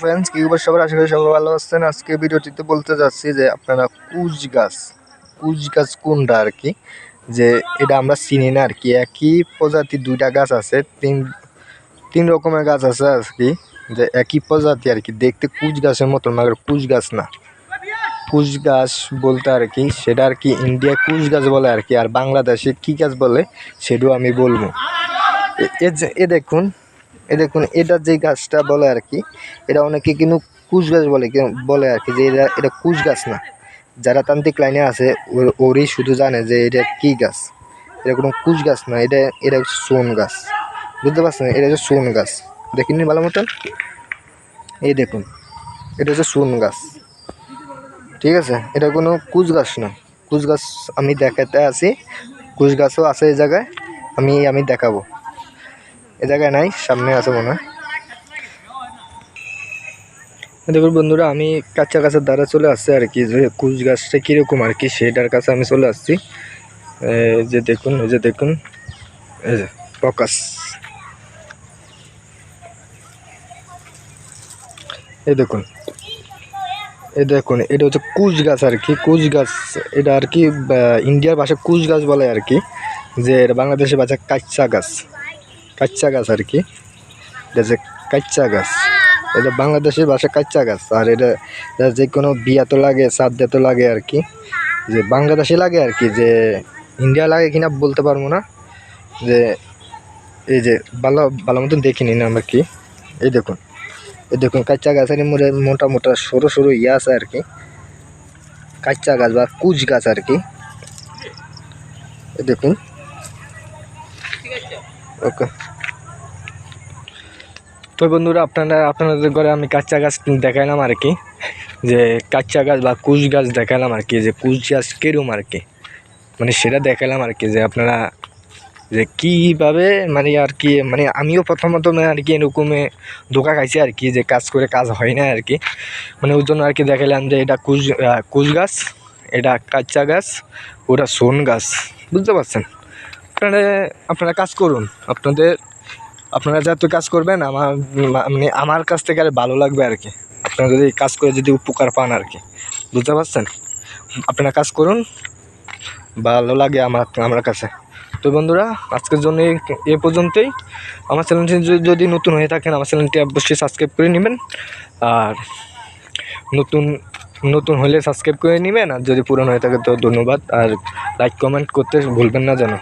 Friends কি খবর সবার? আশা করি সবাই ভালো আছেন। আজকে ভিডিওটিতে বলতে যাচ্ছি যে আপনারা কুচ গাছ কুচ গাছ কোনটা আর কি যে এটা আমরা চিনি না আর কি একই প্রজাতির দুইটা গাছ আছে, তিন তিন রকমের গাছ আছে আর কি যে একই প্রজাতি আর কি দেখতে কুচ গাছের মতন, মাগর কুচ গাছ না। কুচ গাছ বলতে আর কি সেটা আর কি ইন্ডিয়া কুচ গাছ বলে আর কি আর বাংলাদেশে কী গাছ বলে, সেটাও আমি বলব। এ দেখুন এ দেখুন, এটা যে গাছটা বলে আর কি, এটা অনেকে কিন্তু কুচ গাছ বলে বলে আর কি যে এটা এটা কুচ গাছ না। যারা তান্ত্রিক লাইনে আছে, ওর- ওরই শুধু জানে যে এটা কি গাছ। এটা কোনো কুচ গাছ না, এটা এটা হচ্ছে সোন গাছ। বুঝতে পারছেন? এটা হচ্ছে সোন গাছ। দেখিনি ভালো মতন? এই দেখুন, এটা হচ্ছে সোন গাছ। ঠিক আছে? এটা কোনো কুচ গাছ না। কুচ গাছ আমি দেখাতে আছি কুচ গাছও আছে এই জায়গায়। আমি আমি দেখাবো। এ জায়গায় নাই, সামনে আছে মনে হয়। দেখুন বন্ধুরা, আমি কাঁচা গাছের দ্বারা চলে আসছি আর কি, যে কুচ গাছটা কীরকম আর কি, সেটার কাছে আমি চলে আসছি। যে দেখুন, এই যে দেখুন, এই যে এই দেখুন এই দেখুন, এটা হচ্ছে কুচ গাছ আর কি, কুচ গাছ, এটা আর কি ইন্ডিয়ার ভাষায় কুচ গাছ বলে আর কি, যে বাংলাদেশের ভাষায় কাচ্চা গাছ। কাচ্চা গাছ আর কি। এটা যে কাচ্চা গাছ। এটা বাংলাদেশের ভাষা কাচ্চা গাছ। আর এটা যে কোনো বিয়া তো লাগে সাদ্দে তো লাগে আর কি। যে বাংলাদেশে লাগে আর কি, যে ইন্ডিয়া লাগে কিনা বলতে পারব না। যে এই যে ভালো ভালো মতন দেখিনি না আমরা কি। এই দেখুন এই দেখুন কাচ্চা গাছের মোটা মোটা সরু সরু ইয়ে আছে আর কি। কাচ্চা গাছ বা কুচ গাছ আর কি। দেখুন। ওকে তো বন্ধুরা, আপনারা, আপনাদের ঘরে আমি কাঁচা গাছ দেখাইলাম আর কি। যে কাঁচা গাছ বা কুচ গাছ দেখালাম আর কি, যে কুচ গাছ কিরম আর কি। মানে সেটা দেখালাম আর কি, যে আপনারা যে কীভাবে মানে আর কি মানে আমিও প্রথমত মানে আর কি এরকমে ধোকা খাইছি আর কি, যে কাজ করে কাজ হয় না আর কি। মানে ওই জন্য আর কি দেখালাম যে এটা কুচ কুচ গাছ, এটা কাঁচা গাছ, ওটা সোন গাছ, বুঝতে পারছেন? আপনারা আপনারা কাজ করুন। আপনাদের, আপনারা যত কাজ করবেন, আমার মানে আমার কাছ থেকে আর ভালো লাগবে আর কি। আপনারা যদি কাজ করে যদি উপকার পান আর কি। বুঝতে পারছেন? আপনারা কাজ করুন, ভালো লাগে আমার আমার কাছে। তো বন্ধুরা, আজকের জন্য এ পর্যন্তই। আমার চ্যানেলটি যদি- যদি নতুন হয়ে থাকেন, আমার চ্যানেলটি অবশ্যই সাবস্ক্রাইব করে নেবেন। আর নতুন নতুন হলে সাবস্ক্রাইব করে নেবেন। আর যদি পুরনো হয়ে থাকে, তো ধন্যবাদ। আর লাইক কমেন্ট করতে ভুলবেন না যেন।